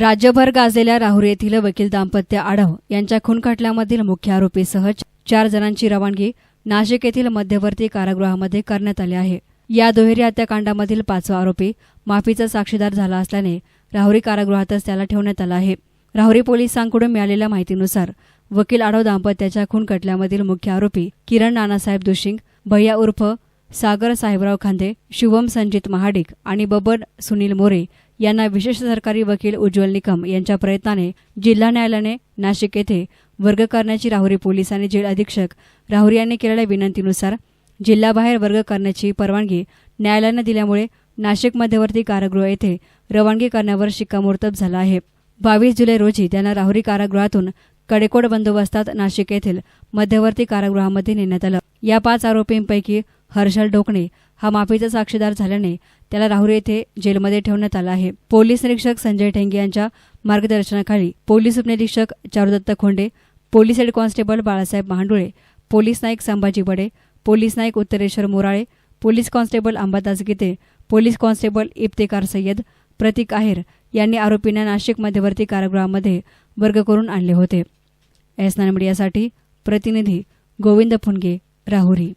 राज्यभर गाजलेल्या राहुरी येथील वकील दाम्पत्य आढाव यांच्या खून खटल्यामधील मुख्य आरोपीसह चार जणांची रवानगी नाशिक येथील मध्यवर्ती कारागृहामध्ये करण्यात आली आहे. या दुहेरी हत्याकांडामधील पाचवा आरोपी माफीचा साक्षीदार झाला असल्याने राहुरी कारागृहातच त्याला ठेवण्यात आला आहे. राहुरी पोलिसांकडून मिळालेल्या माहितीनुसार वकील आढाव दाम्पत्याच्या खून खटल्यामधील मुख्य आरोपी किरण नानासाहेब दुशिंग भैया उर्फ सागर साहेबराव खांदे शुभम संजित महाडिक आणि बबन सुनील मोरे यांना विशेष सरकारी वकील उज्ज्वल निकम यांच्या प्रयत्नाने जिल्हा न्यायालयाने नाशिक येथे वर्ग करण्याची राहुरी पोलिसांनी जेल अधीक्षक राहुरी यांनी केलेल्या विनंतीनुसार जिल्हाबाहेर वर्ग करण्याची परवानगी न्यायालयानं दिल्यामुळे नाशिक मध्यवर्ती कारागृह येथे रवानगी करण्यावर शिक्कामोर्तब झाला आहे. बावीस जुलै रोजी त्यांना राहुरी कारागृहातून कडेकोट बंदोबस्तात नाशिक येथील मध्यवर्ती कारागृहामध्ये नेण्यात आलं. या पाच आरोपींपैकी हर्षल ढोकणे हा माफीचा साक्षीदार झाल्याने त्याला राहुरी येथे जेलमध्ये ठेवण्यात आला आहे. पोलीस निरीक्षक संजय ठेंगे यांच्या मार्गदर्शनाखाली पोलीस उपनिरीक्षक Charudatta Khonde police head constable Balasaheb Mahandule police Naik Sambhaji Bade police Naik Uttareshwar Morale police constable Ambadas Gite police constable Iftekar Sayyad Pratik Aher यांनी आरोपींना नाशिक मध्यवर्ती कारागृहामध्ये वर्ग करून आणले होते. एस मीडियासाठी प्रतिनिधी गोविंद फुनगे राहुरी.